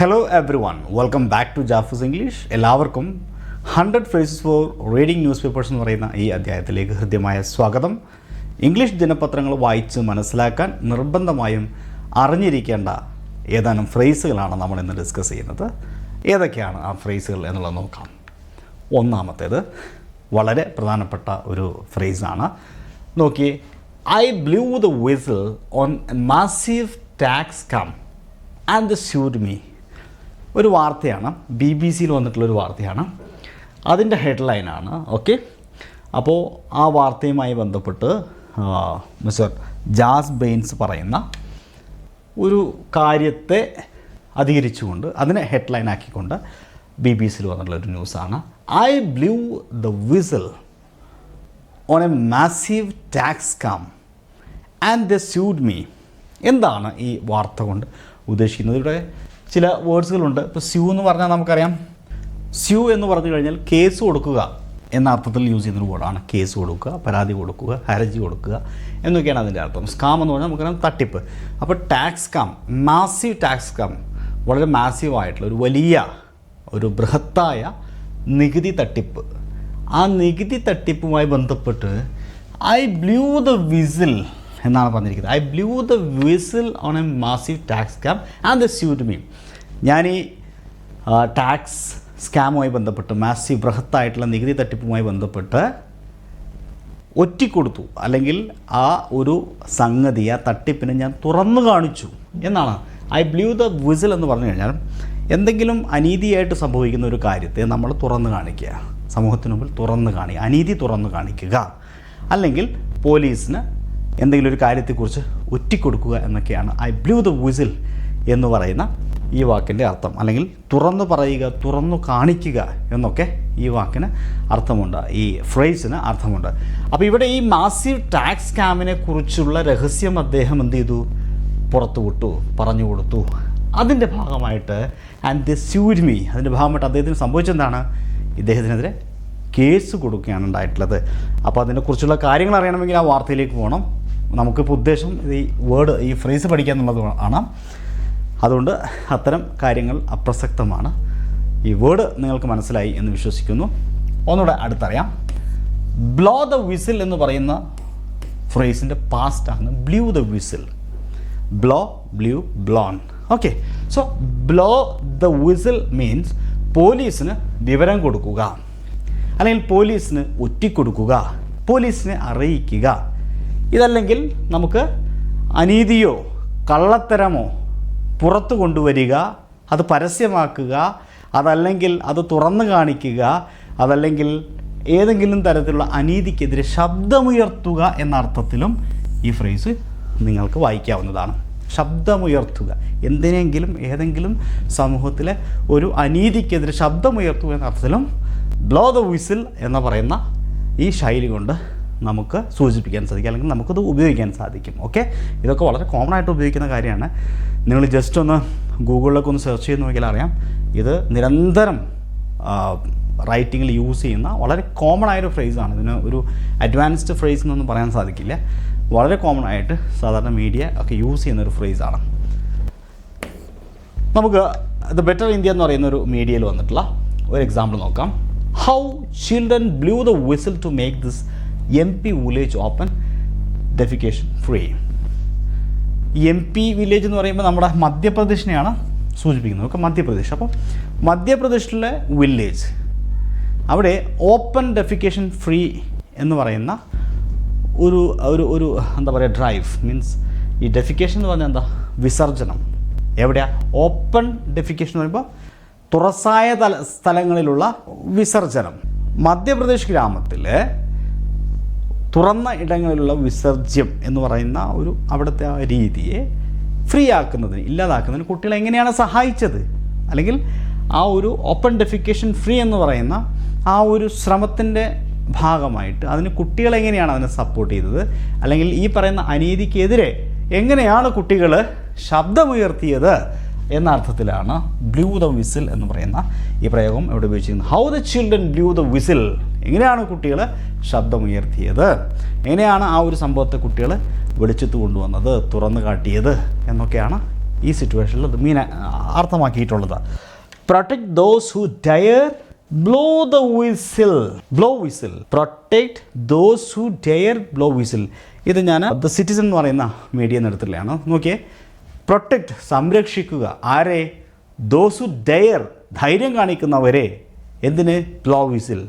Hello every one welcome back to ജാഫൂസ് English എല്ലാവർക്കും hundred phrases for reading newspapers എന്ന് പറയുന്ന ഈ അധ്യായത്തിലേക്ക് ഹൃദ്യമായ സ്വാഗതം. ഇംഗ്ലീഷ് ദിനപത്രങ്ങൾ വായിച്ച് മനസ്സിലാക്കാൻ നിർബന്ധമായും അറിഞ്ഞിരിക്കേണ്ട ഏതാനും ഫ്രേസുകളാണ് നമ്മൾ ഇന്ന് ഡിസ്കസ് ചെയ്യുന്നത്. ഏതൊക്കെയാണ് ആ ഫ്രേസുകൾ എന്നുള്ളത് നോക്കാം. ഒന്നാമത്തേത് വളരെ പ്രധാനപ്പെട്ട ഒരു ഫ്രേസാണ് നോക്കിയേ I blew the whistle on massive tax scam and the sued me ഒരു വാർത്തയാണ്. ബി ബി സിയിൽ വന്നിട്ടുള്ളൊരു വാർത്തയാണ്. അതിന്റെ ഹെഡ്ലൈനാണ്. ഓക്കെ? അപ്പോൾ ആ വാർത്തയുമായി ബന്ധപ്പെട്ട് മിസ്റ്റർ ജാസ് ബെയിൻസ് പറയുന്ന ഒരു കാര്യത്തെ അധികരിച്ചുകൊണ്ട് അതിനെ ഹെഡ്ലൈൻ ആക്കിക്കൊണ്ട് ബി ബി സിയിൽ വന്നിട്ടുള്ള ഒരു ന്യൂസാണ്. I blew the whistle on a massive tax scam and the sued me. എന്താണ് ഈ വാർത്ത കൊണ്ട് ഉദ്ദേശിക്കുന്നത് ഇവിടെ? ചില വേർഡ്സുകളുണ്ട്. ഇപ്പോൾ സ്യൂ എന്ന് പറഞ്ഞാൽ നമുക്കറിയാം. സ്യൂ എന്ന് പറഞ്ഞു കഴിഞ്ഞാൽ കേസ് കൊടുക്കുക എന്ന അർത്ഥത്തിൽ യൂസ് ചെയ്യുന്നൊരു വേർഡാണ്. കേസ് കൊടുക്കുക പരാതി കൊടുക്കുക ഹർജി കൊടുക്കുക എന്നൊക്കെയാണ് അതിന്റെ അർത്ഥം. സ്കാം എന്ന് പറഞ്ഞാൽ നമുക്കറിയാം തട്ടിപ്പ്. അപ്പോൾ tax scam massive tax scam വളരെ മാസീവ് ആയിട്ടുള്ള ഒരു വലിയ ഒരു ബൃഹത്തായ നികുതി തട്ടിപ്പ്. ആ നികുതി തട്ടിപ്പുമായി ബന്ധപ്പെട്ട് ഐ ബ്ലൂ ദ വിസിൽ എന്നാണ് പറഞ്ഞിരിക്കുന്നത്. I blew the whistle on a massive tax scam and the sued me ഞാൻ ഈ ടാക്സ് സ്കാമുമായി ബന്ധപ്പെട്ട് മാസീവ് ബൃഹത്തായിട്ടുള്ള നികുതി തട്ടിപ്പുമായി ബന്ധപ്പെട്ട് ഒറ്റിക്കൊടുത്തു. അല്ലെങ്കിൽ ആ ഒരു സംഗതി ആ തട്ടിപ്പിനെ ഞാൻ തുറന്നു കാണിച്ചു എന്നാണ്. ഐ ബ്ലൂ ദ വിസിൽ എന്ന് പറഞ്ഞു കഴിഞ്ഞാൽ എന്തെങ്കിലും അനീതിയായിട്ട് സംഭവിക്കുന്ന ഒരു കാര്യത്തെ നമ്മൾ തുറന്നു കാണിക്കുക. സമൂഹത്തിന് മുമ്പിൽ തുറന്നു കാണിക്കുക. അനീതി തുറന്നു കാണിക്കുക. അല്ലെങ്കിൽ പോലീസിന് എന്തെങ്കിലും ഒരു കാര്യത്തെക്കുറിച്ച് ഒറ്റിക്കൊടുക്കുക എന്നൊക്കെയാണ് ഐ ബ്ലൂ ദ വിസിൽ എന്ന് പറയുന്ന ഈ വാക്കിന്റെ അർത്ഥം. അല്ലെങ്കിൽ തുറന്നു പറയുക തുറന്നു കാണിക്കുക എന്നൊക്കെ ഈ വാക്കിന് അർത്ഥമുണ്ട്. ഈ ഫ്രേസിന് അർത്ഥമുണ്ട്. അപ്പോൾ ഇവിടെ ഈ മാസീവ് ടാക്സ് സ്കാമിനെ കുറിച്ചുള്ള രഹസ്യം അദ്ദേഹം എന്ത് ചെയ്തു? പുറത്തു വിട്ടു പറഞ്ഞു കൊടുത്തു. അതിന്റെ ഭാഗമായിട്ട് ആൻഡ് ദ സ്യൂര്മി അതിന്റെ ഭാഗമായിട്ട് അദ്ദേഹത്തിന് സംഭവിച്ചെന്താണ് ഇദ്ദേഹത്തിനെതിരെ കേസ് കൊടുക്കുകയാണ് ഉണ്ടായിട്ടുള്ളത്. അപ്പോൾ അതിനെക്കുറിച്ചുള്ള കാര്യങ്ങൾ അറിയണമെങ്കിൽ ആ വാർത്തയിലേക്ക് പോകണം. നമുക്കിപ്പോൾ ഉദ്ദേശം ഈ വേർഡ് ഈ ഫ്രേസ് പഠിക്കുക എന്നുള്ളത് ആണ്. അതുകൊണ്ട് അത്തരം കാര്യങ്ങൾ അപ്രസക്തമാണ്. ഈ വേർഡ് നിങ്ങൾക്ക് മനസ്സിലായി എന്ന് വിശ്വസിക്കുന്നു. ഒന്നുകൂടെ അടുത്തറിയാം. ബ്ലോ ദ വിസിൽ എന്ന് പറയുന്ന ഫ്രേസിന്റെ പാസ്റ്റാണ് blew the whistle blow blew blown okay so blow the whistle means പോലീസിന് വിവരം കൊടുക്കുക. അല്ലെങ്കിൽ പോലീസിന് ഒറ്റിക്കൊടുക്കുക. പോലീസിനെ അറിയിക്കുക. ഇതല്ലെങ്കിൽ നമുക്ക് അനീതിയോ കള്ളത്തരമോ പുറത്തു കൊണ്ടുവരിക അത് പരസ്യമാക്കുക അതല്ലെങ്കിൽ അത് തുറന്നു കാണിക്കുക അതല്ലെങ്കിൽ ഏതെങ്കിലും തരത്തിലുള്ള അനീതിക്കെതിരെ ശബ്ദമുയർത്തുക എന്ന അർത്ഥത്തിലും ഈ ഫ്രേസ് നിങ്ങൾക്ക് വായിക്കാവുന്നതാണ്. ശബ്ദമുയർത്തുക. എന്തിനെങ്കിലും ഏതെങ്കിലും സമൂഹത്തിലെ ഒരു അനീതിക്കെതിരെ ശബ്ദമുയർത്തുക എന്ന അർത്ഥത്തിലും ബ്ലോ ദ വിസിൽ എന്ന് പറയുന്ന ഈ ശൈലി കൊണ്ട് നമുക്ക് സൂചിപ്പിക്കാൻ സാധിക്കും അല്ലെങ്കിൽ നമുക്കത് ഉപയോഗിക്കാൻ സാധിക്കും. ഓക്കെ ഇതൊക്കെ വളരെ കോമൺ ആയിട്ട് ഉപയോഗിക്കുന്ന കാര്യമാണ്. നിങ്ങൾ ജസ്റ്റ് ഒന്ന് ഗൂഗിളിലൊക്കെ ഒന്ന് സെർച്ച് ചെയ്ത് നോക്കിയാൽ അറിയാം. ഇത് നിരന്തരം റൈറ്റിങ്ങിൽ യൂസ് ചെയ്യുന്ന വളരെ കോമൺ ആയൊരു ഫ്രേസാണ് ഇതിന് ഒരു അഡ്വാൻസ്ഡ് ഫ്രേസ് എന്നൊന്നും പറയാൻ സാധിക്കില്ല. വളരെ കോമൺ ആയിട്ട് സാധാരണ മീഡിയ ഒക്കെ യൂസ് ചെയ്യുന്ന ഒരു ഫ്രേസാണ് നമുക്ക് ദ ബെറ്റർ ഇന്ത്യ എന്ന് പറയുന്ന ഒരു മീഡിയയിൽ വന്നിട്ടുള്ള ഒരു എക്സാമ്പിൾ നോക്കാം. How children blew the whistle to make this M P village open defecation free M P village എന്ന് പറയുമ്പോൾ നമ്മുടെ മധ്യപ്രദേശിനെയാണ് സൂചിപ്പിക്കുന്നത്. ഒക്കെ മധ്യപ്രദേശ്. അപ്പോൾ മധ്യപ്രദേശിലെ വില്ലേജ് അവിടെ ഓപ്പൺ ഡെഫിക്കേഷൻ ഫ്രീ എന്ന് പറയുന്ന ഒരു ഒരു ഒരു എന്താ പറയുക ഡ്രൈവ് മീൻസ് ഈ ഡെഫിക്കേഷൻ എന്ന് പറഞ്ഞാൽ എന്താ? വിസർജനം എവിടെയാ? ഓപ്പൺ ഡെഫിക്കേഷൻ എന്ന് പറയുമ്പോൾ തുറസായ തല സ്ഥലങ്ങളിലുള്ള വിസർജനം മധ്യപ്രദേശ് ഗ്രാമത്തിൽ തുറന്ന ഇടങ്ങളിലുള്ള വിസർജ്യം എന്ന് പറയുന്ന ഒരു അവിടുത്തെ ആ രീതിയെ ഫ്രീ ആക്കുന്നതിന് ഇല്ലാതാക്കുന്നതിന് കുട്ടികളെ എങ്ങനെയാണ് സഹായിച്ചത്? അല്ലെങ്കിൽ ആ ഒരു ഓപ്പൺ ഡെഫിക്കേഷൻ ഫ്രീ എന്ന് പറയുന്ന ആ ഒരു ശ്രമത്തിന്റെ ഭാഗമായിട്ട് അതിന് കുട്ടികൾ എങ്ങനെയാണ് അതിനെ സപ്പോർട്ട് ചെയ്തത്? അല്ലെങ്കിൽ ഈ പറയുന്ന അനീതിക്കെതിരെ എങ്ങനെയാണ് കുട്ടികൾ ശബ്ദമുയർത്തിയത് എന്ന അർത്ഥത്തിലാണ് ബ്ലൂ ദ വിസിൽ എന്ന് പറയുന്ന ഈ പ്രയോഗം ഇവിടെ ഉപയോഗിച്ചിരിക്കുന്നത്. How the children blew the whistle എങ്ങനെയാണ് കുട്ടികൾ ശബ്ദമുയർത്തിയത്? എങ്ങനെയാണ് ആ ഒരു സംഭവത്തെ കുട്ടികൾ വെളിച്ചത്ത് കൊണ്ടുവന്നത് തുറന്നു കാട്ടിയത് എന്നൊക്കെയാണ് ഈ സിറ്റുവേഷനിൽ mean അർത്ഥമാക്കിയിട്ടുള്ളത്. Protect those who dare blow the whistle blow whistle protect those who dare blow whistle ഇത് ഞാൻ ദ സിറ്റിസൺ എന്ന് പറയുന്ന മീഡിയ നടത്തിലാണ് നോക്കിയേ. പ്രൊട്ടക്ട് സംരക്ഷിക്കുക. ആരെ? ദോസ് ഹു ഡയർ ധൈര്യം കാണിക്കുന്നവരെ എന്തിന്? ഗ്ലോവിസിൽ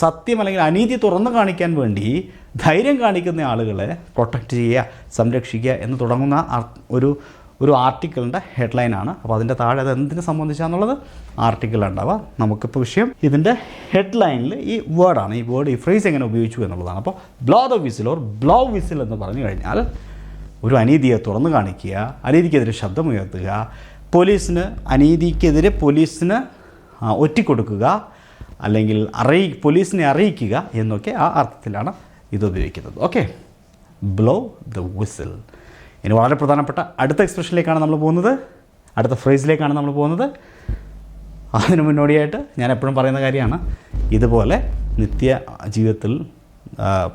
സത്യം അല്ലെങ്കിൽ അനീതി തുറന്നു കാണിക്കാൻ വേണ്ടി ധൈര്യം കാണിക്കുന്ന ആളുകളെ പ്രൊട്ടക്റ്റ് ചെയ്യുക സംരക്ഷിക്കുക എന്ന് തുടങ്ങുന്ന ഒരു ഒരു ആർട്ടിക്കിളിന്റെ ഹെഡ്ലൈനാണ് അപ്പോൾ അതിന്റെ താഴെ അത് എന്തിനെ സംബന്ധിച്ചാന്നുള്ളത് ആർട്ടിക്കിൾ ഉണ്ടാവുക നമുക്കിപ്പോൾ വിഷയം ഇതിന്റെ ഹെഡ്ലൈനിൽ ഈ വേർഡാണ് ഈ വേർഡ് ഈ ഫ്രേസ് എങ്ങനെ ഉപയോഗിച്ചു എന്നുള്ളതാണ്. അപ്പോൾ blow the whistle or blow whistle എന്ന് പറഞ്ഞു കഴിഞ്ഞാൽ ഒരു അനീതിയെ തുറന്നു കാണിക്കുക അനീതിക്കെതിരെ ശബ്ദമുയർത്തുക പോലീസിന് അനീതിക്കെതിരെ പോലീസിന് ഒറ്റിക്കൊടുക്കുക അല്ലെങ്കിൽ അറിയി പോലീസിനെ അറിയിക്കുക എന്നൊക്കെ ആ അർത്ഥത്തിലാണ് ഇത് ഉപയോഗിക്കുന്നത്. ഓക്കെ. ബ്ലോ ദ വിസിൽ ഇനി വളരെ പ്രധാനപ്പെട്ട അടുത്ത എക്സ്പ്രഷനിലേക്കാണ് നമ്മൾ പോകുന്നത്. അടുത്ത ഫ്രേസിലേക്കാണ് നമ്മൾ പോകുന്നത്. അതിന് മുന്നോടിയായിട്ട് ഞാൻ എപ്പോഴും പറയുന്ന കാര്യമാണ് ഇതുപോലെ നിത്യ ജീവിതത്തിൽ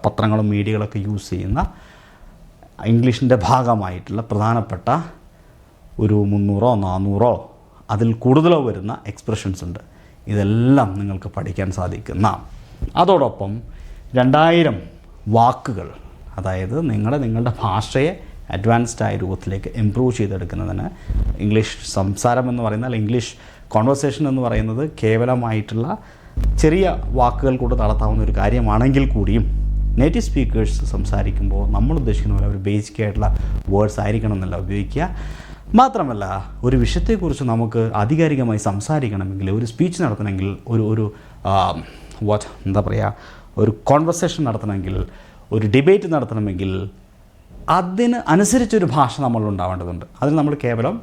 പത്രങ്ങളും മീഡിയകളൊക്കെ യൂസ് ചെയ്യുന്ന ഇംഗ്ലീഷിന്റെ ഭാഗമായിട്ടുള്ള പ്രധാനപ്പെട്ട ഒരു മുന്നൂറോ നാനൂറോ അതിൽ കൂടുതലോ വരുന്ന എക്സ്പ്രഷൻസ് ഉണ്ട്. ഇതെല്ലാം നിങ്ങൾക്ക് പഠിക്കാൻ സാധിക്കുന്ന. അതോടൊപ്പം രണ്ടായിരം വാക്കുകൾ അതായത് നിങ്ങളുടെ നിങ്ങളുടെ ഭാഷയെ അഡ്വാൻസ്ഡ് ആയ രൂപത്തിലേക്ക് ഇമ്പ്രൂവ് ചെയ്തെടുക്കുന്നതിന് ഇംഗ്ലീഷ് സംസാരം എന്ന് പറയുന്നാൽ ഇംഗ്ലീഷ് കോൺവെർസേഷൻ എന്ന് പറയുന്നത് കേവലമായിട്ടുള്ള ചെറിയ വാക്കുകൾ കൊണ്ട് നടത്താവുന്ന ഒരു കാര്യമാണെങ്കിൽ കൂടിയും നേറ്റീവ് സ്പീക്കേഴ്സ് സംസാരിക്കുമ്പോൾ നമ്മൾ ഉദ്ദേശിക്കുന്ന പോലെ ഒരു ബേസിക് ആയിട്ടുള്ള വേർഡ്സ് ആയിരിക്കണം എന്നല്ല ഉപയോഗിക്കുക. മാത്രമല്ല ഒരു വിഷയത്തെക്കുറിച്ച് നമുക്ക് ആധികാരികമായി സംസാരിക്കണമെങ്കിൽ ഒരു സ്പീച്ച് നടത്തണമെങ്കിൽ ഒരു ഒരു വാട്ട് എന്താ പറയുക ഒരു കോൺവെർസേഷൻ നടത്തണമെങ്കിൽ ഒരു ഡിബേറ്റ് നടത്തണമെങ്കിൽ അതിന് അനുസരിച്ചൊരു ഭാഷ നമ്മൾ ഉണ്ടാവേണ്ടതുണ്ട്. അതിന് നമ്മൾ കേവലം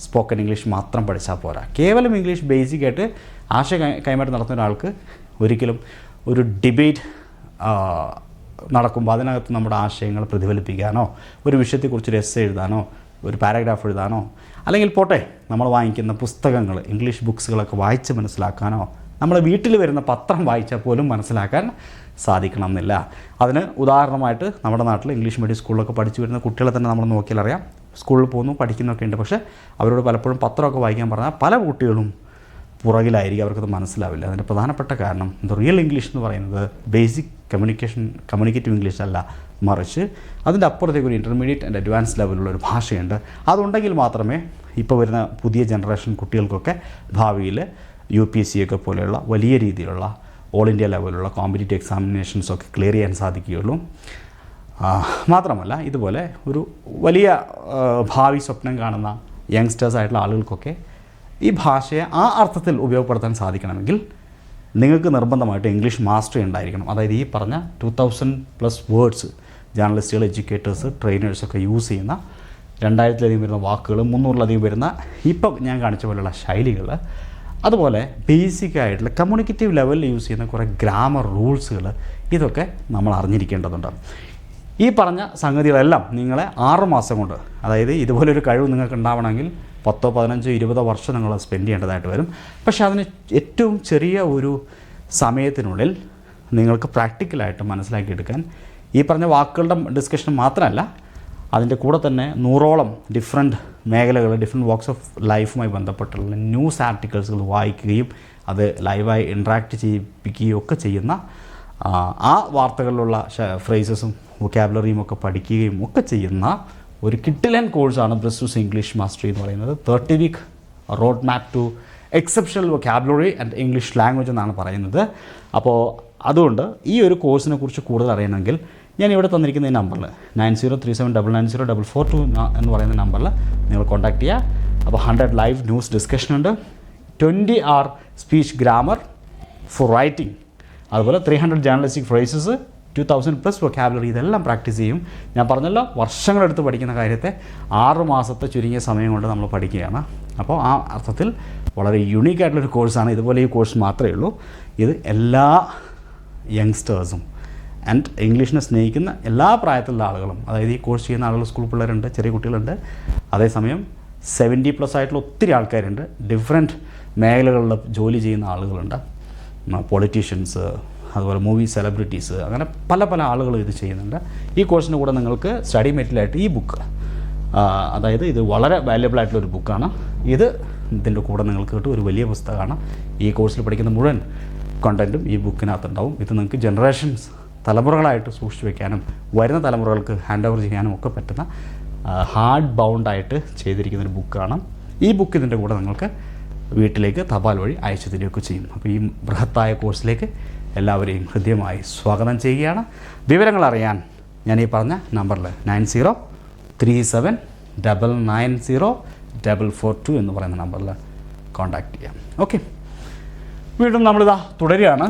സ്പോക്കൺ ഇംഗ്ലീഷ് മാത്രം പഠിച്ചാൽ പോരാ. കേവലം ഇംഗ്ലീഷ് ബേസിക് ആയിട്ട് ആശയ കൈമാറ്റം നടത്തുന്ന ഒരാൾക്ക് ഒരിക്കലും ഒരു ഡിബേറ്റ് നടക്കുമ്പോൾ അതിനകത്ത് നമ്മുടെ ആശയങ്ങൾ പ്രതിഫലിപ്പിക്കാനോ ഒരു വിഷയത്തെക്കുറിച്ച് ഒരു എസ് എഴുതാനോ ഒരു പാരഗ്രാഫ് എഴുതാനോ അല്ലെങ്കിൽ പോട്ടെ നമ്മൾ വാങ്ങിക്കുന്ന പുസ്തകങ്ങൾ ഇംഗ്ലീഷ് ബുക്സുകളൊക്കെ വായിച്ച് മനസ്സിലാക്കാനോ നമ്മുടെ വീട്ടിൽ വരുന്ന പത്രം വായിച്ചാൽ പോലും മനസ്സിലാക്കാൻ സാധിക്കണം എന്നില്ല അതിന് ഉദാഹരണമായിട്ട് നമ്മുടെ നാട്ടിൽ ഇംഗ്ലീഷ് മീഡിയം സ്കൂളിലൊക്കെ പഠിച്ചു വരുന്ന കുട്ടികളെ തന്നെ നമ്മൾ നോക്കിയാൽ അറിയാം. സ്കൂളിൽ പോകുന്നു പഠിക്കുന്നൊക്കെ ഉണ്ട്. പക്ഷേ അവരോട് പലപ്പോഴും പത്രമൊക്കെ വായിക്കാൻ പറഞ്ഞാൽ പല കുട്ടികളും പുറകിലായിരിക്കും. അവർക്കത് മനസ്സിലാവില്ല. അതിന്റെ പ്രധാനപ്പെട്ട കാരണം റിയൽ ഇംഗ്ലീഷ് എന്ന് പറയുന്നത് ബേസിക് കമ്മ്യൂണിക്കേഷൻ കമ്മ്യൂണിക്കേറ്റീവ് ഇംഗ്ലീഷ് അല്ല. മറിച്ച് അതിന്റെ അപ്പുറത്തേക്ക് ഒരു ഇന്റർമീഡിയറ്റ് ആൻഡ് അഡ്വാൻസ് ലെവലുള്ള ഒരു ഭാഷയുണ്ട്. അതുണ്ടെങ്കിൽ മാത്രമേ ഇപ്പോൾ വരുന്ന പുതിയ ജനറേഷൻ കുട്ടികൾക്കൊക്കെ ഭാവിയിൽ യു പി എസ് സി ഒക്കെ പോലെയുള്ള വലിയ രീതിയിലുള്ള ഓൾ ഇന്ത്യ ലെവലുള്ള കോമ്പറ്റീറ്റീവ് എക്സാമിനേഷൻസ് ഒക്കെ ക്ലിയർ ചെയ്യാൻ സാധിക്കുകയുള്ളൂ. മാത്രമല്ല ഇതുപോലെ ഒരു വലിയ ഭാവി സ്വപ്നം കാണുന്ന യങ്സ്റ്റേഴ്സ് ആയിട്ടുള്ള ആളുകൾക്കൊക്കെ ഈ ഭാഷയെ ആ അർത്ഥത്തിൽ ഉപയോഗപ്പെടുത്താൻ സാധിക്കണമെങ്കിൽ നിങ്ങൾക്ക് നിർബന്ധമായിട്ട് ഇംഗ്ലീഷ് മാസ്റ്ററി ഉണ്ടായിരിക്കണം. അതായത് ഈ പറഞ്ഞ ടു തൗസൻഡ് പ്ലസ് വേർഡ്സ് ജേർണലിസ്റ്റുകൾ എഡ്യൂക്കേറ്റേഴ്സ് ട്രെയിനേഴ്സൊക്കെ യൂസ് ചെയ്യുന്ന രണ്ടായിരത്തിലധികം വരുന്ന വാക്കുകൾ മുന്നൂറിലധികം വരുന്ന ഇപ്പം ഞാൻ കാണിച്ച പോലെയുള്ള ശൈലികൾ. അതുപോലെ ബേസിക് ആയിട്ടുള്ള കമ്മ്യൂണിക്കേറ്റീവ് ലെവലിൽ യൂസ് ചെയ്യുന്ന കുറേ ഗ്രാമർ റൂൾസുകൾ ഇതൊക്കെ നമ്മൾ അറിഞ്ഞിരിക്കേണ്ടതുണ്ട്. ഈ പറഞ്ഞ സംഗതികളെല്ലാം നിങ്ങളെ ആറുമാസം കൊണ്ട് അതായത് ഇതുപോലൊരു കഴിവ് നിങ്ങൾക്ക് ഉണ്ടാവണമെങ്കിൽ പത്തോ പതിനഞ്ചോ ഇരുപതോ വർഷം നിങ്ങൾ സ്പെൻഡ് ചെയ്യേണ്ടതായിട്ട് വരും. പക്ഷേ അതിന് ഏറ്റവും ചെറിയ ഒരു സമയത്തിനുള്ളിൽ നിങ്ങൾക്ക് പ്രാക്ടിക്കലായിട്ട് മനസ്സിലാക്കിയെടുക്കാൻ ഈ പറഞ്ഞ വാക്കുകളുടെ ഡിസ്കഷൻ മാത്രമല്ല അതിന്റെ കൂടെ തന്നെ നൂറോളം ഡിഫറെന്റ് മേഖലകൾ ഡിഫറെന്റ് വാക്സ് ഓഫ് ലൈഫുമായി ബന്ധപ്പെട്ടുള്ള ന്യൂസ് ആർട്ടിക്കിൾസുകൾ വായിക്കുകയും അത് ലൈവായി ഇൻട്രാക്ട് ചെയ്യിപ്പിക്കുകയും ഒക്കെ ചെയ്യുന്ന ആ, വാർത്തകളിലുള്ള ഫ്രേസസും വൊക്കാബുലറിയും ഒക്കെ പഠിക്കുകയും ഒക്കെ ചെയ്യുന്ന ഒരു കിട്ടിലൻ കോഴ്സാണ് ബ്രിസ്റ്റൂസ് ഇംഗ്ലീഷ് മാസ്റ്ററി എന്ന് പറയുന്നത്. Thirty week road map to exceptional vocabulary and English language എന്നാണ് പറയുന്നത്. അപ്പോൾ അതുകൊണ്ട് ഈ ഒരു കോഴ്സിനെ കുറിച്ച് കൂടുതൽ അറിയണമെങ്കിൽ ഞാൻ ഇവിടെ തന്നിരിക്കുന്ന ഈ നമ്പറിൽ nine zero three seven double nine zero double four two എന്ന് പറയുന്ന നമ്പറിൽ നിങ്ങൾ കോൺടാക്ട് ചെയ്യുക അപ്പോൾ ഹൺഡ്രഡ് ലൈവ് ന്യൂസ് ഡിസ്കഷൻ ഉണ്ട്. Twenty R speech grammar for writing അതുപോലെ three hundred journalistic phrases two thousand plus vocabulary ഇതെല്ലാം പ്രാക്ടീസ് ചെയ്യും. ഞാൻ പറഞ്ഞല്ലോ വർഷങ്ങളെടുത്ത് പഠിക്കുന്ന കാര്യത്തെ ആറ് മാസത്തെ ചുരുങ്ങിയ സമയം കൊണ്ട് നമ്മൾ പഠിക്കുകയാണ്. അപ്പോൾ ആ അർത്ഥത്തിൽ വളരെ യുണീക്കായിട്ടുള്ളൊരു കോഴ്സാണ് ഇതുപോലെ ഈ കോഴ്സ് മാത്രമേ ഉള്ളൂ. ഇത് എല്ലാ യങ്സ്റ്റേഴ്സും ആൻഡ് ഇംഗ്ലീഷിനെ സ്നേഹിക്കുന്ന എല്ലാ പ്രായത്തിലുള്ള ആളുകളും അതായത് ഈ കോഴ്സ് ചെയ്യുന്ന ആളുകൾ സ്കൂൾ പിള്ളേരുണ്ട് ചെറിയ കുട്ടികളുണ്ട്. അതേസമയം സെവന്റി പ്ലസ് ആയിട്ടുള്ള ഒത്തിരി ആൾക്കാരുണ്ട്. ഡിഫറെന്റ് മേഖലകളിൽ ജോലി ചെയ്യുന്ന ആളുകളുണ്ട്. പൊളിറ്റീഷ്യൻസ് അതുപോലെ മൂവി സെലിബ്രിറ്റീസ് അങ്ങനെ പല പല ആളുകൾ ഇത് ചെയ്യുന്നുണ്ട്. ഈ കോഴ്സിന്റെ കൂടെ നിങ്ങൾക്ക് സ്റ്റഡി മെറ്റീരിയലായിട്ട് ഈ ബുക്ക് അതായത് ഇത് വളരെ വാല്യബിൾ ആയിട്ടുള്ള ഒരു ബുക്കാണ് ഇത് ഇതിന്റെ കൂടെ നിങ്ങൾക്ക് കിട്ടും. ഒരു വലിയ പുസ്തകമാണ്. ഈ കോഴ്സിൽ പഠിക്കുന്ന മുഴുവൻ കണ്ടന്റും ഈ ബുക്കിനകത്തുണ്ടാവും ഇത് നിങ്ങൾക്ക് ജനറേഷൻസ് തലമുറകളായിട്ട് സൂക്ഷിച്ചു വെക്കാനും വരുന്ന തലമുറകൾക്ക് ഹാൻഡ് ഓവർ ചെയ്യാനും ഒക്കെ പറ്റുന്ന ഹാർഡ് ബൗണ്ടായിട്ട് ചെയ്തിരിക്കുന്ന ഒരു ബുക്കാണ് ഈ ബുക്ക് ഇതിന്റെ കൂടെ നിങ്ങൾക്ക് വീട്ടിലേക്ക് തപാൽ വഴി അയച്ചു തരികയൊക്കെ ചെയ്യും അപ്പോൾ ഈ ബൃഹത്തായ കോഴ്സിലേക്ക് എല്ലാവരെയും ഹൃദ്യമായി സ്വാഗതം ചെയ്യുകയാണ്. വിവരങ്ങൾ അറിയാൻ ഞാൻ ഈ പറഞ്ഞ നമ്പറിൽ nine zero three seven double nine zero double four two എന്ന് പറയുന്ന നമ്പറിൽ കോൺടാക്റ്റ് ചെയ്യാം. ഓക്കെ വീണ്ടും നമ്മളിതാ തുടരുകയാണ്.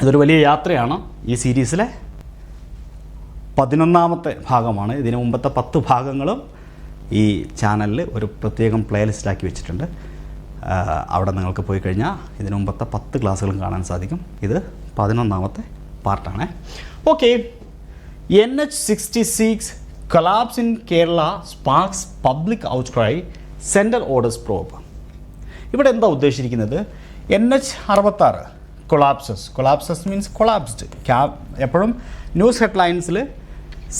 ഇതൊരു വലിയ യാത്രയാണ് ഈ സീരീസിലെ പതിനൊന്നാമത്തെ ഭാഗമാണ്. ഇതിന് മുമ്പത്തെ പത്ത് ഭാഗങ്ങളും ഈ ചാനലിൽ ഒരു പ്രത്യേകം പ്ലേലിസ്റ്റാക്കി വെച്ചിട്ടുണ്ട്. അവിടെ നിങ്ങൾക്ക് പോയി കഴിഞ്ഞാൽ ഇതിന് മുമ്പത്തെ പത്ത് ക്ലാസ്സുകളും കാണാൻ സാധിക്കും. ഇത് പതിനൊന്നാമത്തെ പാർട്ടാണ്. Okay. N H sixty six collapse in Kerala sparks public outcry central orders probe ഇവിടെ എന്താ ഉദ്ദേശിച്ചിരിക്കുന്നത്? എൻ എച്ച് അറുപത്താറ് കൊളാപ്സസ് കൊളാപ്സസ് മീൻസ് കൊളാപ്സ്ഡ് ക്യാ എപ്പോഴും ന്യൂസ് ഹെഡ്ലൈൻസിൽ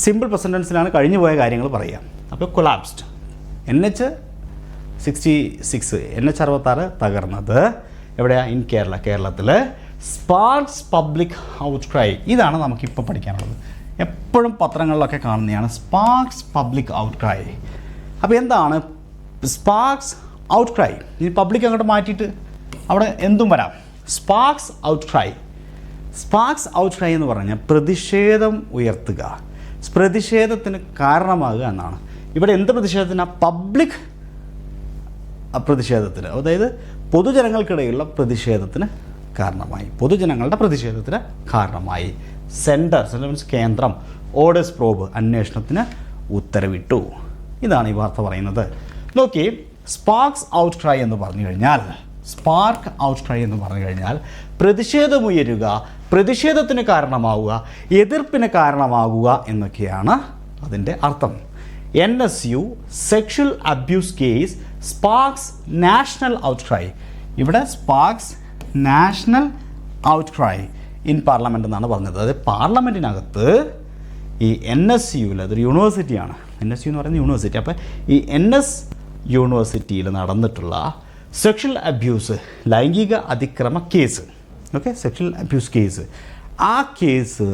സിമ്പിൾ പ്രസന്റൻസിലാണ് കഴിഞ്ഞു പോയ കാര്യങ്ങൾ പറയുക. അപ്പോൾ collapsed N H sixty six N H അറുപത്താറ് തകർന്നത് എവിടെയാണ് ഇൻ കേരള കേരളത്തിൽ സ്പാർക്സ് പബ്ലിക് ഔട്ട് ക്രൈ ഇതാണ് നമുക്കിപ്പോൾ പഠിക്കാനുള്ളത്. എപ്പോഴും പത്രങ്ങളിലൊക്കെ കാണുന്നതാണ് സ്പാർക്സ് പബ്ലിക് ഔട്ട് ക്രൈ അപ്പോൾ എന്താണ്? സ്പാർക്സ് ഔട്ട് ക്രൈ ഈ പബ്ലിക് അങ്ങോട്ട് മാറ്റിയിട്ട് അവിടെ എന്തും വരാം. Sparks outcry sparks outcry എന്ന് പറഞ്ഞാൽ പ്രതിഷേധം ഉയർത്തുക. പ്രതിഷേധത്തിന് കാരണമാകുക എന്നാണ്. ഇവിടെ എന്ത് പ്രതിഷേധത്തിന്? പബ്ലിക് പ്രതിഷേധത്തിന്. അതായത് പൊതുജനങ്ങൾക്കിടയിലുള്ള പ്രതിഷേധത്തിന് കാരണമായി. പൊതുജനങ്ങളുടെ പ്രതിഷേധത്തിന് കാരണമായി. സെന്റർ സെന്റർ മീൻസ് കേന്ദ്രം. ഓഡേഴ്സ് പ്രോബ് അന്വേഷണത്തിന് ഉത്തരവിട്ടു. ഇതാണ് ഈ വാർത്ത പറയുന്നത്. നോക്കി സ്പാർക്സ് ഔട്ട് ക്രൈ എന്ന് പറഞ്ഞു കഴിഞ്ഞാൽ സ്പാർക്ക് ഔട്ട് ക്രൈ എന്ന് പറഞ്ഞു കഴിഞ്ഞാൽ പ്രതിഷേധമുയരുക പ്രതിഷേധത്തിന് കാരണമാവുക എതിർപ്പിന് കാരണമാകുക എന്നൊക്കെയാണ് അതിന്റെ അർത്ഥം. N S U sexual abuse case sparks national outcry ഇവിടെ sparks national outcry in parliament എന്നാണ് പറഞ്ഞത്. അതായത് പാർലമെന്റിനകത്ത് ഈ എൻ എസ് യുവിൽ അതൊരു യൂണിവേഴ്സിറ്റിയാണ്. എൻ എസ് യു എന്ന് പറയുന്നത് യൂണിവേഴ്സിറ്റി. അപ്പോൾ ഈ എൻ എസ് യൂണിവേഴ്സിറ്റിയിൽ നടന്നിട്ടുള്ള സെക്ഷൽ അബ്യൂസ് ലൈംഗിക അതിക്രമ case okay sexual abuse case ആ case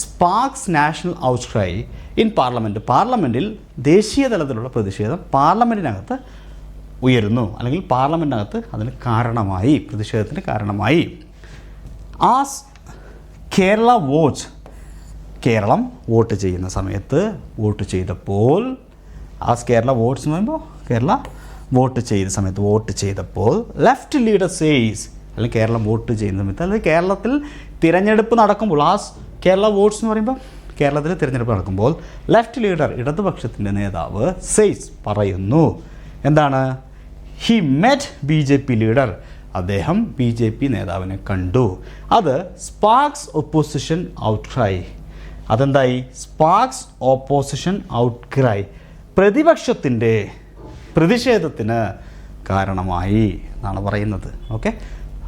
sparks national outcry in parliament പാർലമെന്റിൽ ദേശീയ തലത്തിലുള്ള പ്രതിഷേധം പാർലമെന്റിനകത്ത് ഉയരുന്നു. അല്ലെങ്കിൽ പാർലമെന്റിനകത്ത് അതിന് കാരണമായി പ്രതിഷേധത്തിന് കാരണമായി. ആ സ് കേരള വോട്ട് കേരളം വോട്ട് ചെയ്യുന്ന സമയത്ത് വോട്ട് ചെയ്തപ്പോൾ ആ കേരള വോട്ട്സ് എന്ന് പറയുമ്പോൾ കേരള വോട്ട് ചെയ്ത സമയത്ത് വോട്ട് ചെയ്തപ്പോൾ ലെഫ്റ്റ് ലീഡർ സേയ്സ് അല്ലെങ്കിൽ കേരളം വോട്ട് ചെയ്യുന്ന സമയത്ത് അല്ലെങ്കിൽ കേരളത്തിൽ തിരഞ്ഞെടുപ്പ് നടക്കുമ്പോൾ ആ കേരള വോട്ട്സ് എന്ന് പറയുമ്പോൾ കേരളത്തിൽ തിരഞ്ഞെടുപ്പ് നടക്കുമ്പോൾ ലെഫ്റ്റ് ലീഡർ ഇടതുപക്ഷത്തിന്റെ നേതാവ് സെയ്സ് പറയുന്നു. എന്താണ്? He met B J P leader അദ്ദേഹം ബി ജെ പി നേതാവിനെ കണ്ടു. അത് സ്പാർക്സ് ഒപ്പോസിഷൻ ഔട്ട് ക്രൈ അതെന്തായി? സ്പാർക്സ് ഓപ്പോസിഷൻ ഔട്ട് ക്രൈ പ്രതിപക്ഷത്തിന്റെ പ്രതിഷേധത്തിന് കാരണമായി എന്നാണ് പറയുന്നത്. ഓക്കെ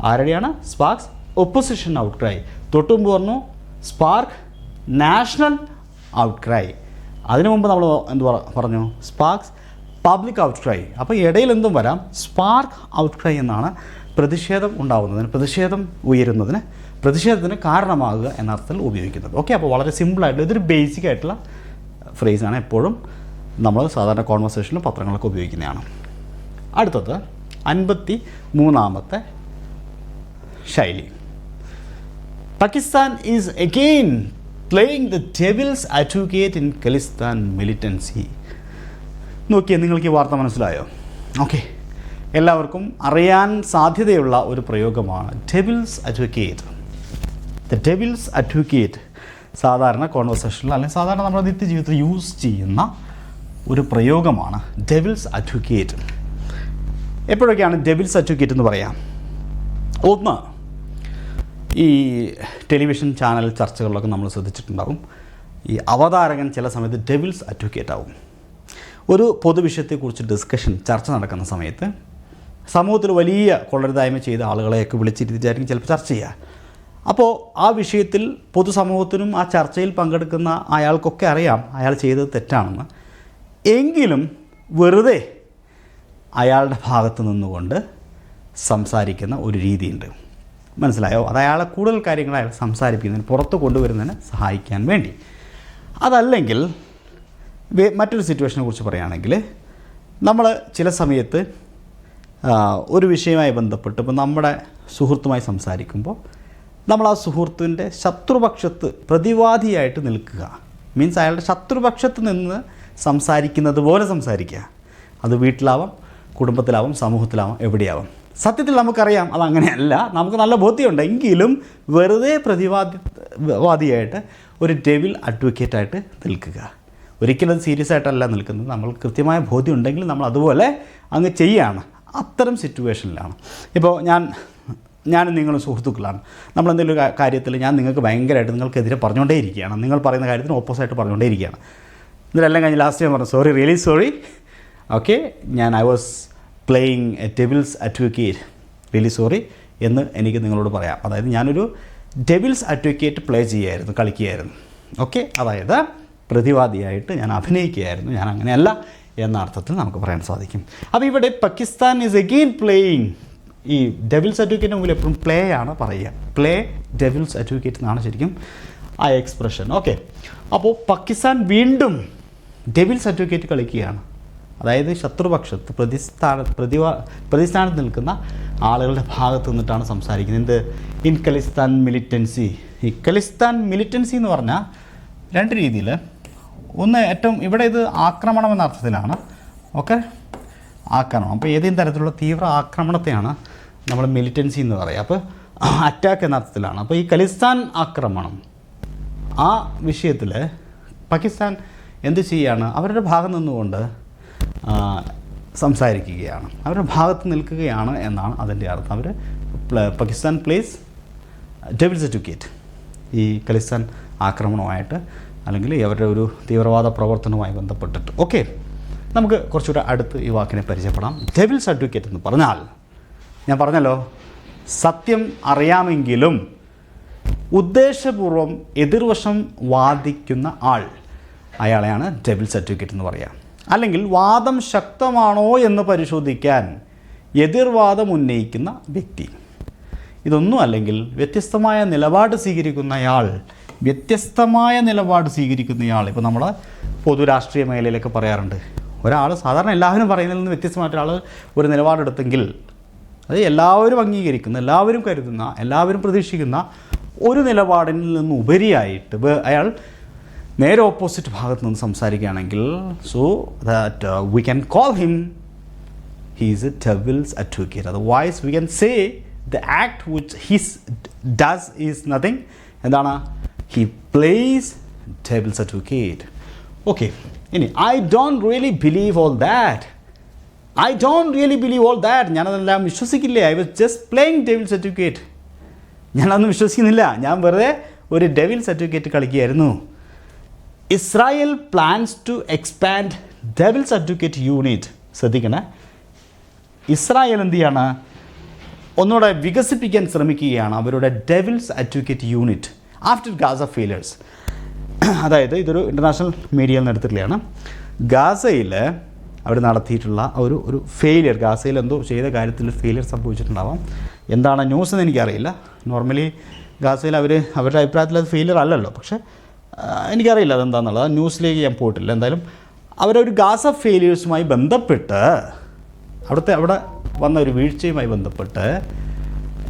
ആരുടെയാണ്? സ്പാർക്സ് ഒപ്പോസിഷൻ ഔട്ട് ക്രൈ തൊട്ടുമുമ്പ് പറഞ്ഞു സ്പാർക്ക് നാഷണൽ ഔട്ട് ക്രൈ അതിനു മുമ്പ് നമ്മൾ എന്ത് പറ- പറഞ്ഞു? സ്പാർക്സ് പബ്ലിക് ഔട്ട് ക്രൈ അപ്പോൾ ഇടയിൽ എന്തും വരാം? സ്പാർക്ക് ഔട്ട് ക്രൈ എന്നാണ് പ്രതിഷേധം ഉണ്ടാകുന്നതിന് പ്രതിഷേധം ഉയരുന്നതിന് പ്രതിഷേധത്തിന് കാരണമാകുക എന്ന അർത്ഥത്തിൽ ഉപയോഗിക്കുന്നത്. ഓക്കെ അപ്പോൾ വളരെ സിമ്പിളായിട്ടുള്ള ഇതൊരു ബേസിക് ആയിട്ടുള്ള ഫ്രേസാണ് എപ്പോഴും നമ്മൾ സാധാരണ കോൺവെർസേഷനിലും പത്രങ്ങളൊക്കെ ഉപയോഗിക്കുന്നതാണ്. അടുത്തത് അൻപത്തി മൂന്നാമത്തെ ശൈലി. Pakistan is again playing the devil's advocate in Khalistan militancy നോക്കിയേ നിങ്ങൾക്ക് ഈ വാർത്ത മനസ്സിലായോ? ഓക്കെ. എല്ലാവർക്കും അറിയാൻ സാധ്യതയുള്ള ഒരു പ്രയോഗമാണ് devil's advocate the devil's advocate സാധാരണ കോൺവെർസേഷനിൽ അല്ലെങ്കിൽ സാധാരണ നമ്മുടെ നിത്യജീവിതത്തിൽ യൂസ് ചെയ്യുന്ന ഒരു പ്രയോഗമാണ്. ഡെവിൽസ് അഡ്വക്കേറ്റ് എപ്പോഴൊക്കെയാണ് ഡെവിൽസ് അഡ്വക്കേറ്റ് എന്ന് പറയാം? ഒന്ന് ഈ ടെലിവിഷൻ ചാനൽ ചർച്ചകളിലൊക്കെ നമ്മൾ ശ്രദ്ധിച്ചിട്ടുണ്ടാവും. ഈ അവതാരകൻ ചില സമയത്ത് ഡെവിൽസ് അഡ്വക്കേറ്റ് ആവും. ഒരു പൊതുവിഷയത്തെക്കുറിച്ച് ഡിസ്കഷൻ ചർച്ച നടക്കുന്ന സമയത്ത് സമൂഹത്തിൽ വലിയ കൊള്ളരുതായ്മ ചെയ്ത ആളുകളെയൊക്കെ വിളിച്ചിരുത്തിച്ചായിരിക്കും ചിലപ്പോൾ ചർച്ച ചെയ്യുക. അപ്പോൾ ആ വിഷയത്തിൽ പൊതുസമൂഹത്തിനും ആ ചർച്ചയിൽ പങ്കെടുക്കുന്ന അയാൾക്കൊക്കെ അറിയാം അയാൾ ചെയ്തത് തെറ്റാണെന്ന്. എങ്കിലും വെറുതെ അയാളുടെ ഭാഗത്ത് നിന്നുകൊണ്ട് സംസാരിക്കുന്ന ഒരു രീതിയുണ്ട്. മനസ്സിലായോ? അത് അയാളെ കൂടുതൽ കാര്യങ്ങൾ അയാൾ സംസാരിപ്പിക്കുന്നതിന് പുറത്ത് കൊണ്ടുവരുന്നതിന് സഹായിക്കാൻ വേണ്ടി. അതല്ലെങ്കിൽ മറ്റൊരു സിറ്റുവേഷനെ കുറിച്ച് പറയുകയാണെങ്കിൽ നമ്മൾ ചില സമയത്ത് ഒരു വിഷയവുമായി ബന്ധപ്പെട്ട് ഇപ്പോൾ നമ്മുടെ സുഹൃത്തുമായി സംസാരിക്കുമ്പോൾ നമ്മൾ ആ സുഹൃത്തിന്റെ ശത്രുപക്ഷത്ത് പ്രതിവാദിയായിട്ട് നിൽക്കുക. മീൻസ് അയാളുടെ ശത്രുപക്ഷത്ത് നിന്ന് സംസാരിക്കുന്നത് പോലെ സംസാരിക്കുക. അത് വീട്ടിലാവാം കുടുംബത്തിലാവാം സമൂഹത്തിലാവാം എവിടെയാവാം. സത്യത്തിൽ നമുക്കറിയാം അതങ്ങനെയല്ല നമുക്ക് നല്ല ബോധ്യമുണ്ട്. എങ്കിലും വെറുതെ പ്രതിവാദി വാദിയായിട്ട് ഒരു ഡെവിൽ അഡ്വക്കേറ്റായിട്ട് നിൽക്കുക. ഒരിക്കലും സീരിയസ് ആയിട്ടല്ല നിൽക്കുന്നത്. നമ്മൾ കൃത്യമായ ബോധ്യം ഉണ്ടെങ്കിൽ നമ്മൾ അതുപോലെ അങ്ങ് ചെയ്യുകയാണ് അത്തരം സിറ്റുവേഷനിലാണ് ഇപ്പോൾ ഞാൻ ഞാനും നിങ്ങളും സുഹൃത്തുക്കളാണ്. നമ്മൾ എന്തെങ്കിലും കാര്യത്തിൽ ഞാൻ നിങ്ങൾക്ക് ഭയങ്കരമായിട്ട് നിങ്ങൾക്കെതിരെ പറഞ്ഞുകൊണ്ടേ ഇരിക്കുകയാണ് നിങ്ങൾ പറയുന്ന കാര്യത്തിന് ഓപ്പോസായിട്ട് പറഞ്ഞുകൊണ്ടേ പറഞ്ഞുകൊണ്ടേയിരിക്കുകയാണ്. ഇതിലെല്ലാം കഴിഞ്ഞ് ലാസ്റ്റ് ഞാൻ പറഞ്ഞു സോറി റിയലി സോറി ഓക്കെ ഞാൻ I was playing a devil's advocate really sorry എന്ന് എനിക്ക് നിങ്ങളോട് പറയാം. അതായത് ഞാനൊരു ഡെവിൽസ് അഡ്വക്കേറ്റ് പ്ലേ ചെയ്യായിരുന്നു കളിക്കുകയായിരുന്നു. ഓക്കെ അതായത് പ്രതിവാദിയായിട്ട് ഞാൻ അഭിനയിക്കുകയായിരുന്നു. ഞാൻ അങ്ങനെയല്ല എന്ന അർത്ഥത്തിൽ നമുക്ക് പറയാൻ സാധിക്കും. അപ്പോൾ ഇവിടെ പാകിസ്ഥാൻ ഈസ് എഗെയിൻ പ്ലേയിങ് ഈ ഡെവിൽസ് അറ്റ്വക്കേറ്റ് മുമ്പിൽ എപ്പോഴും പ്ലേ ആണ് പറയുക. പ്ലേ ഡെവിൽസ് അഡ്വക്കേറ്റ് എന്നാണ് ശരിക്കും ആ എക്സ്പ്രഷൻ ഓക്കെ അപ്പോൾ പാകിസ്ഥാൻ വീണ്ടും ഡെവിൽസ് അഡ്വക്കേറ്റ് കളിക്കുകയാണ്. അതായത് ശത്രുപക്ഷത്ത് പ്രതിസ്ഥാന പ്രതിവാ പ്രതിസ്ഥാനത്ത് നിൽക്കുന്ന ആളുകളുടെ ഭാഗത്ത് നിന്നിട്ടാണ് സംസാരിക്കുന്നത്. എന്ത്? In Khalistan militancy. ഈ ഖലിസ്ഥാൻ മിലിറ്റൻസി എന്ന് പറഞ്ഞാൽ രണ്ട് രീതിയിൽ ഒന്ന് ഏറ്റവും ഇവിടെ ഇത് ആക്രമണം എന്ന അർത്ഥത്തിലാണ്. ഓക്കെ? ആക്രമണം. അപ്പോൾ ഏതെങ്കിലും തരത്തിലുള്ള തീവ്ര ആക്രമണത്തെയാണ് നമ്മൾ മിലിറ്റൻസി എന്ന് പറയുക അപ്പോൾ അറ്റാക്ക് എന്ന അർത്ഥത്തിലാണ്. അപ്പോൾ ഈ ഖലിസ്ഥാൻ ആക്രമണം ആ വിഷയത്തിൽ പാകിസ്ഥാൻ എന്ത് ചെയ്യുകയാണ് അവരുടെ ഭാഗം നിന്നുകൊണ്ട് സംസാരിക്കുകയാണ്. അവരുടെ ഭാഗത്ത് നിൽക്കുകയാണ് എന്നാണ് അതിന്റെ അർത്ഥം. അവർ പാകിസ്ഥാൻ പ്ലേസ് ഡെവിൽ സർട്ടിഫിക്കറ്റ് ഈ ഖലിസ്ഥാൻ ആക്രമണമായിട്ട് അല്ലെങ്കിൽ അവരുടെ ഒരു തീവ്രവാദ പ്രവർത്തനവുമായി ബന്ധപ്പെട്ടിട്ട്. ഓക്കെ നമുക്ക് കുറച്ചുകൂടെ അടുത്ത് ഈ വാക്കിനെ പരിചയപ്പെടാം. ഡെവിൽസ് അഡ്വക്കേറ്റ് എന്ന് പറഞ്ഞാൽ ഞാൻ പറഞ്ഞല്ലോ സത്യം അറിയാമെങ്കിലും ഉദ്ദേശപൂർവം എതിർവശം വാദിക്കുന്ന ആൾ. അയാളെയാണ് ഡെവിൽ സർട്ടിഫിക്കറ്റ് എന്ന് പറയുക അല്ലെങ്കിൽ വാദം ശക്തമാണോ എന്ന് പരിശോധിക്കാൻ എതിർവാദം ഉന്നയിക്കുന്ന വ്യക്തി. ഇതൊന്നും അല്ലെങ്കിൽ വ്യത്യസ്തമായ നിലപാട് സ്വീകരിക്കുന്നയാൾ വ്യത്യസ്തമായ നിലപാട് സ്വീകരിക്കുന്നയാൾ ഇപ്പോൾ നമ്മൾ പൊതുരാഷ്ട്രീയ മേഖലയിലൊക്കെ പറയാറുണ്ട്. ഒരാൾ സാധാരണ എല്ലാവരും പറയുന്നതിൽ നിന്ന് വ്യത്യസ്തമായിട്ട് ഒരാൾ ഒരു നിലപാടെടുത്തെങ്കിൽ അത് എല്ലാവരും അംഗീകരിക്കുന്ന എല്ലാവരും കരുതുന്ന എല്ലാവരും പ്രതീക്ഷിക്കുന്ന ഒരു നിലപാടിൽ നിന്ന് ഉപരിയായിട്ട് അയാൾ നേരെ ഓപ്പോസിറ്റ് ഭാഗത്ത് നിന്ന് സംസാരിക്കുകയാണെങ്കിൽ so that we can call him he's a devil's advocate അത് otherwise we can say the act which his does is nothing എന്താണ് he plays devil's advocate okay ഇനി I don't really believe all that I don't really believe all that ഞാനതെല്ലാം വിശ്വസിക്കില്ലേ? I was just playing table certificate ഞാനതൊന്നും വിശ്വസിക്കുന്നില്ല. ഞാൻ വെറുതെ ഒരു devil certificate കളിക്കുകയായിരുന്നു. Israel plans to expand devil certificate unit ശ്രദ്ധിക്കണേ. Israel എന്ത് ചെയ്യാണ്? ഒന്നുകൂടെ വികസിപ്പിക്കാൻ ശ്രമിക്കുകയാണ് അവരുടെ devil's advocate unit after Gaza failures അതായത് ഇതൊരു ഇന്റർനാഷണൽ മീഡിയയിൽ നിന്ന് എടുത്തിട്ടുള്ളതാണ് ഗാസയിൽ അവർ നടത്തിയിട്ടുള്ള ഒരു ഒരു ഫെയിലിയർ ഗാസയിൽ എന്തോ ചെയ്ത കാര്യത്തിൽ ഫെയിലിയർ സംഭവിച്ചിട്ടുണ്ടാവാം. എന്താണ് ന്യൂസ് എന്ന് എനിക്കറിയില്ല. നോർമലി ഗാസയിൽ അവർ അവരുടെ അഭിപ്രായത്തിൽ അത് ഫെയിലിയർ അല്ലല്ലോ. പക്ഷേ എനിക്കറിയില്ല അതെന്താണെന്നുള്ളത് ന്യൂസിലേക്ക് ഞാൻ പോയിട്ടില്ല. എന്തായാലും അവരൊരു ഗാസ ഫെയിലിയേഴ്സുമായി ബന്ധപ്പെട്ട് അവിടുത്തെ അവിടെ വന്ന ഒരു വീഴ്ചയുമായി ബന്ധപ്പെട്ട്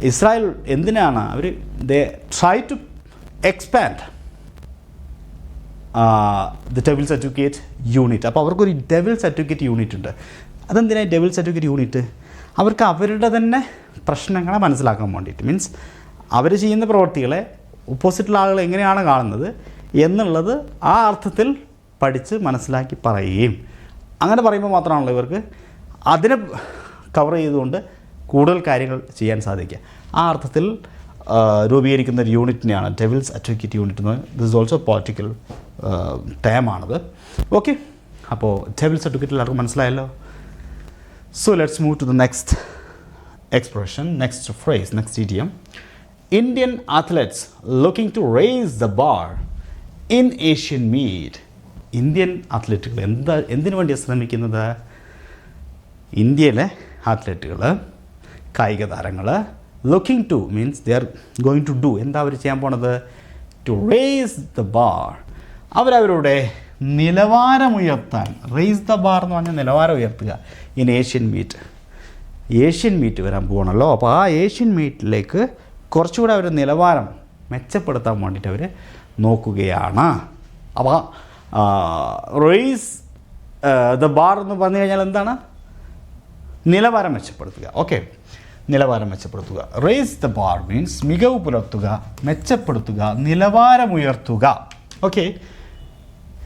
ഇസ്രായേൽ എന്തിനാണ് അവർ they try to expand the devil certificate unit അപ്പോൾ അവർക്കൊരു ഡെവിൽ സർട്ടിഫിക്കറ്റ് യൂണിറ്റ് ഉണ്ട്. അതെന്തിനാണ് ഡെവിൽ സർട്ടിഫിക്കറ്റ് യൂണിറ്റ് അവർക്ക് അവരുടെ തന്നെ പ്രശ്നങ്ങളെ മനസ്സിലാക്കാൻ വേണ്ടിയിട്ട്. മീൻസ് അവർ ചെയ്യുന്ന പ്രവൃത്തികളെ ഓപ്പോസിറ്റുള്ള ആളുകൾ എങ്ങനെയാണ് കാണുന്നത്? എന്നുള്ളത് ആ അർത്ഥത്തിൽ പഠിച്ച് മനസ്സിലാക്കി പറയുകയും. അങ്ങനെ പറയുമ്പോൾ മാത്രമാണല്ലോ ഇവർക്ക് അതിനെ കവർ ചെയ്തുകൊണ്ട് കൂടുതൽ കാര്യങ്ങൾ ചെയ്യാൻ സാധിക്കുക. ആ അർത്ഥത്തിൽ രൂപീകരിക്കുന്ന ഒരു യൂണിറ്റിനെയാണ് ഡെവിൽസ് അഡ്വക്കേറ്റ് യൂണിറ്റ് എന്ന് ദിസ് ഓൾസോ പൊളിറ്റിക്കൽ ടേമാണത് ഓക്കെ അപ്പോൾ ഡെവിൽസ് അഡ്വക്കേറ്റ് എല്ലാവർക്കും മനസ്സിലായല്ലോ? So let's move to the next expression next phrase next idiom Indian athletes looking to raise the bar in Asian meet Indian അത്ലറ്റുകൾ. എന്താ എന്തിനു വേണ്ടിയാണ് ശ്രമിക്കുന്നത്? ഇന്ത്യയിലെ അത്ലറ്റുകൾ കായിക താരങ്ങൾ looking to means they are going to do എന്താ അവർ ചെയ്യാൻ പോണത്? ടു റേസ് ദ ബാർ അവരവരുടെ നിലവാരമുയർത്താൻ. റേസ് ദ ബാർ എന്ന് പറഞ്ഞാൽ നിലവാരം ഉയർത്തുക. In Asian meet. Asian meet വരാൻ പോകണല്ലോ അപ്പോൾ ആ ഏഷ്യൻ മീറ്റിലേക്ക് കുറച്ചുകൂടെ അവർ നിലവാരം മെച്ചപ്പെടുത്താൻ വേണ്ടിയിട്ട് അവർ നോക്കുകയാണ്. അപ്പോൾ റേസ് ദ ബാർ എന്ന് പറഞ്ഞു കഴിഞ്ഞാൽ എന്താണ്? നിലവാരം മെച്ചപ്പെടുത്തുക. ഓക്കെ നിലവാരം മെച്ചപ്പെടുത്തുക. റേസ് ദ ബാർ മീൻസ് മികവ് പുലർത്തുക മെച്ചപ്പെടുത്തുക നിലവാരമുയർത്തുക ഓക്കെ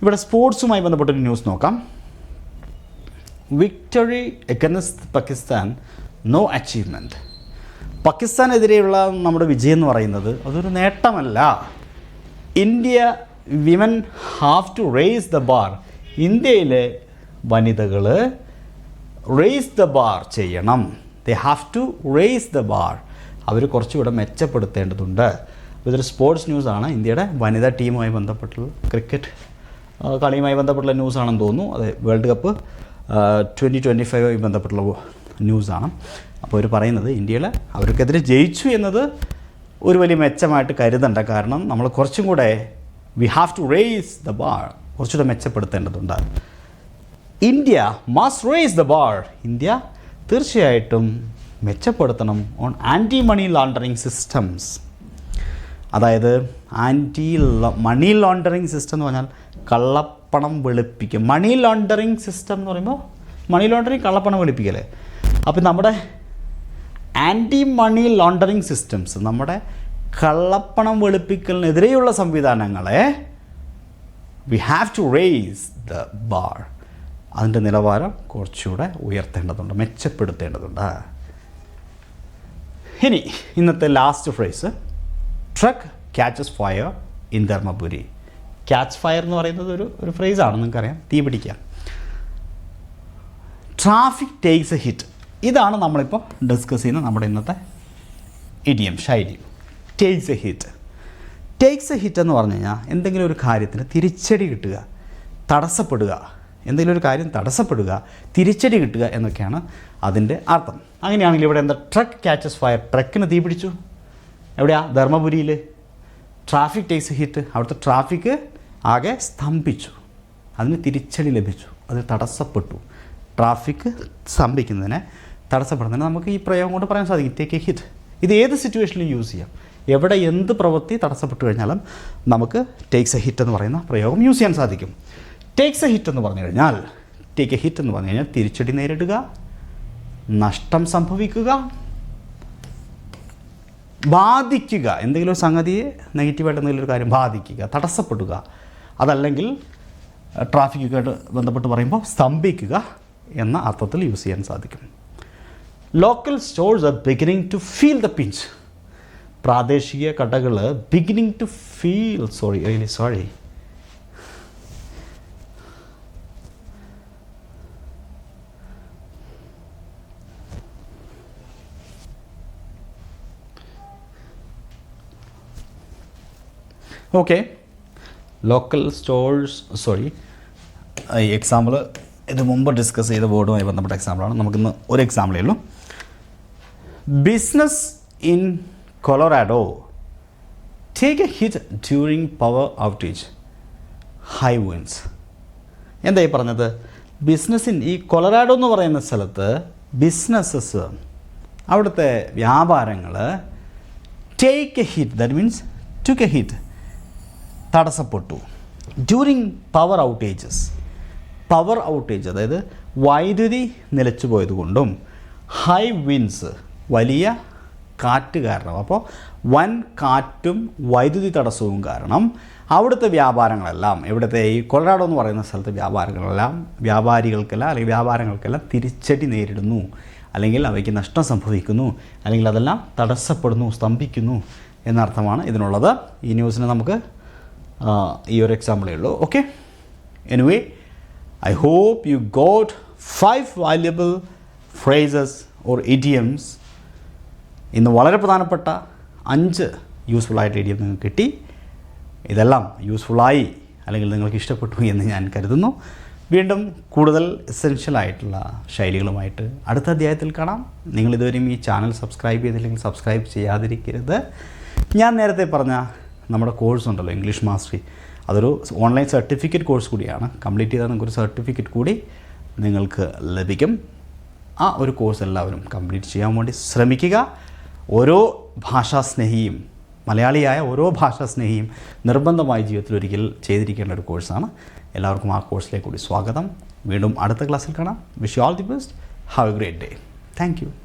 ഇവിടെ സ്പോർട്സുമായി ബന്ധപ്പെട്ടൊരു ന്യൂസ് നോക്കാം. Victory against Pakistan no achievement പാകിസ്ഥാനെതിരെയുള്ള നമ്മുടെ വിജയം എന്ന് പറയുന്നത് അതൊരു നേട്ടമല്ല. India women have to raise the bar ഇന്ത്യയിലെ വനിതകൾ റേസ് ദ ബാർ ചെയ്യണം. They have to raise the bar അവർ കുറച്ചുകൂടെ മെച്ചപ്പെടുത്തേണ്ടതുണ്ട്. ഇതൊരു സ്പോർട്സ് ന്യൂസാണ് ഇന്ത്യയുടെ വനിതാ ടീമുമായി ബന്ധപ്പെട്ടുള്ള ക്രിക്കറ്റ് കളിയുമായി ബന്ധപ്പെട്ടുള്ള ന്യൂസാണെന്ന് തോന്നുന്നു. അത് വേൾഡ് കപ്പ് ട്വന്റി ട്വന്റി ഫൈവുമായി ബന്ധപ്പെട്ടുള്ള ന്യൂസാണ് അപ്പോൾ അവർ പറയുന്നത് ഇന്ത്യയിൽ അവർക്കെതിരെ ജയിച്ചു എന്നത് ഒരു വലിയ മെച്ചമായിട്ട് കരുതണ്ട. കാരണം നമ്മൾ കുറച്ചും കൂടെ we have to raise the bar കുറച്ചുകൂടെ മെച്ചപ്പെടുത്തേണ്ടതുണ്ട്. India must raise the bar India തീർച്ചയായിട്ടും മെച്ചപ്പെടുത്തണം on anti money laundering systems അതായത് ആന്റി മണി ലോണ്ടറിങ് സിസ്റ്റം എന്ന് പറഞ്ഞാൽ കള്ളപ്പണം വെളുപ്പിക്കും. മണി ലോണ്ടറിങ് സിസ്റ്റം എന്ന് പറയുമ്പോൾ മണി ലോണ്ടറിങ് കള്ളപ്പണം വെളുപ്പിക്കല്ലേ? അപ്പോൾ നമ്മുടെ ആന്റി മണി ലോണ്ടറിങ് സിസ്റ്റംസ് നമ്മുടെ കള്ളപ്പണം വെളുപ്പിക്കലിനെതിരെയുള്ള സംവിധാനങ്ങളെ we have to raise the bar അതിന്റെ നിലവാരം കുറച്ചുകൂടെ ഉയർത്തേണ്ടതുണ്ട് മെച്ചപ്പെടുത്തേണ്ടതുണ്ട്. ഇനി ഇന്നത്തെ last phrase truck catches fire in Dharmapuri catch fire എന്ന് പറയുന്നത് ഒരു ഒരു ഫ്രേസാണ് നിങ്ങൾക്കറിയാം തീ പിടിക്കുക ട്രാഫിക് ടേക്സ് എ ഹിറ്റ് ഇതാണ് നമ്മളിപ്പോൾ ഡിസ്കസ് ചെയ്യുന്ന നമ്മുടെ ഇന്നത്തെ ഇഡിയം ശൈലി. Takes a hit takes a hit എന്ന് പറഞ്ഞു കഴിഞ്ഞാൽ എന്തെങ്കിലും ഒരു കാര്യത്തിന് തിരിച്ചടി കിട്ടുക തടസ്സപ്പെടുക. എന്തെങ്കിലും ഒരു കാര്യം തടസ്സപ്പെടുക തിരിച്ചടി കിട്ടുക എന്നൊക്കെയാണ് അതിന്റെ അർത്ഥം. അങ്ങനെയാണെങ്കിൽ ഇവിടെ എന്താ ട്രക്ക് ക്യാച്ചസ് ഫയർ ട്രക്കിന് തീ പിടിച്ചു. എവിടെയാ? ധർമ്മപുരിയിൽ ട്രാഫിക് ടേക്സ് എ ഹിറ്റ് അവിടുത്തെ ട്രാഫിക് ആകെ സ്തംഭിച്ചു. അതിന് തിരിച്ചടി ലഭിച്ചു. അത് തടസ്സപ്പെട്ടു. ട്രാഫിക് സ്തംഭിക്കുന്നതിനെ തടസ്സപ്പെടുന്നതിന് നമുക്ക് ഈ പ്രയോഗം കൊണ്ട് പറയാൻ സാധിക്കും ടേക്ക് എ ഹിറ്റ് ഇത് ഏത് സിറ്റുവേഷനിലും യൂസ് ചെയ്യാം. എവിടെ എന്ത് പ്രവൃത്തി തടസ്സപ്പെട്ടു കഴിഞ്ഞാലും നമുക്ക് ടേക്സ് എ ഹിറ്റ് എന്ന് പറയുന്ന പ്രയോഗം യൂസ് ചെയ്യാൻ സാധിക്കും. ടേക്സ് എ ഹിറ്റ് എന്ന് പറഞ്ഞു കഴിഞ്ഞാൽ ടേക്ക് എ ഹിറ്റ് എന്ന് പറഞ്ഞു കഴിഞ്ഞാൽ തിരിച്ചടി നേരിടുക നഷ്ടം സംഭവിക്കുക ബാധിക്കുക. എന്തെങ്കിലും ഒരു സംഗതിയെ നെഗറ്റീവായിട്ട് എന്തെങ്കിലും ഒരു കാര്യം ബാധിക്കുക തടസ്സപ്പെടുക. അതല്ലെങ്കിൽ ട്രാഫിക്കുമായിട്ട് ബന്ധപ്പെട്ട് പറയുമ്പോൾ സ്തംഭിക്കുക എന്ന അർത്ഥത്തിൽ യൂസ് ചെയ്യാൻ സാധിക്കും. Local stores are beginning to feel the pinch പ്രാദേശിക കടകൾ beginning to feel sorry really sorry okay local stores sorry example ഇത് മുമ്പ് ഡിസ്കസ് ചെയ്ത ബോർഡുമായി ബന്ധപ്പെട്ട എക്സാമ്പിളാണ് നമുക്കിന്ന് ഒരു എക്സാമ്പിളേ ഉള്ളൂ. Business in Colorado take a hit during power outage high winds എന്താ ഈ പറഞ്ഞത് ബിസിനസ്സിൻ ഈ കൊളറാഡോ എന്ന് പറയുന്ന സ്ഥലത്ത് ബിസിനസ്സസ് അവിടുത്തെ വ്യാപാരങ്ങൾ take a hit that means took a hit തടസ്സപ്പെട്ടു. During power outages power outage അതായത് വൈദ്യുതി നിലച്ചു പോയതുകൊണ്ടും ഹൈ വിൻസ് വലിയ കാറ്റ് കാരണം. അപ്പോൾ വൻ കാറ്റും വൈദ്യുതി തടസ്സവും കാരണം അവിടുത്തെ വ്യാപാരങ്ങളെല്ലാം ഇവിടുത്തെ ഈ കൊളറാഡോ എന്ന് പറയുന്ന സ്ഥലത്തെ വ്യാപാരങ്ങളെല്ലാം വ്യാപാരികൾക്കെല്ലാം അല്ലെങ്കിൽ വ്യാപാരങ്ങൾക്കെല്ലാം തിരിച്ചടി നേരിടുന്നു. അല്ലെങ്കിൽ അവയ്ക്ക് നഷ്ടം സംഭവിക്കുന്നു. അല്ലെങ്കിൽ അതെല്ലാം തടസ്സപ്പെടുന്നു സ്തംഭിക്കുന്നു എന്നർത്ഥമാണ് ഇതിനുള്ളത്. ഈ ന്യൂസിന് നമുക്ക് ഈ ഒരു എക്സാമ്പിളേ ഉള്ളൂ. Okay anyway I hope you got five valuable phrases or idioms ഇന്ന് വളരെ പ്രധാനപ്പെട്ട അഞ്ച് യൂസ്ഫുൾ ആയിട്ട് ഐഡിയ നിങ്ങൾക്ക് കിട്ടി. ഇതെല്ലാം യൂസ്ഫുള്ളായി അല്ലെങ്കിൽ നിങ്ങൾക്ക് ഇഷ്ടപ്പെട്ടു എന്ന് ഞാൻ കരുതുന്നു. വീണ്ടും കൂടുതൽ എസെൻഷ്യൽ ആയിട്ടുള്ള ശൈലികളുമായിട്ട് അടുത്ത അധ്യായത്തിൽ കാണാം. നിങ്ങൾ ഇതുവരെയും ഈ ചാനൽ സബ്സ്ക്രൈബ് ചെയ്തില്ലെങ്കിൽ സബ്സ്ക്രൈബ് ചെയ്യാതിരിക്കരുത്. ഞാൻ നേരത്തെ പറഞ്ഞ നമ്മുടെ കോഴ്സ് ഉണ്ടല്ലോ ഇംഗ്ലീഷ് മാസ്റ്ററി അതൊരു ഓൺലൈൻ സർട്ടിഫിക്കറ്റ് കോഴ്സ് കൂടിയാണ്. കംപ്ലീറ്റ് ചെയ്താൽ നിങ്ങൾക്ക് ഒരു സർട്ടിഫിക്കറ്റ് കൂടി നിങ്ങൾക്ക് ലഭിക്കും. ആ ഒരു കോഴ്സ് എല്ലാവരും കംപ്ലീറ്റ് ചെയ്യാൻ വേണ്ടി ശ്രമിക്കുക. ഓരോ ഭാഷാസ്നേഹിയും മലയാളിയായ ഓരോ ഭാഷാസ്നേഹിയും നിർബന്ധമായി ജീവിതത്തിൽ ഒരിക്കൽ ചെയ്തിരിക്കേണ്ട ഒരു കോഴ്സാണ്. എല്ലാവർക്കും ആ കോഴ്സിലേക്ക് കൂടി സ്വാഗതം. വീണ്ടും അടുത്ത ക്ലാസ്സിൽ കാണാം. Wish you all the best have a great day thank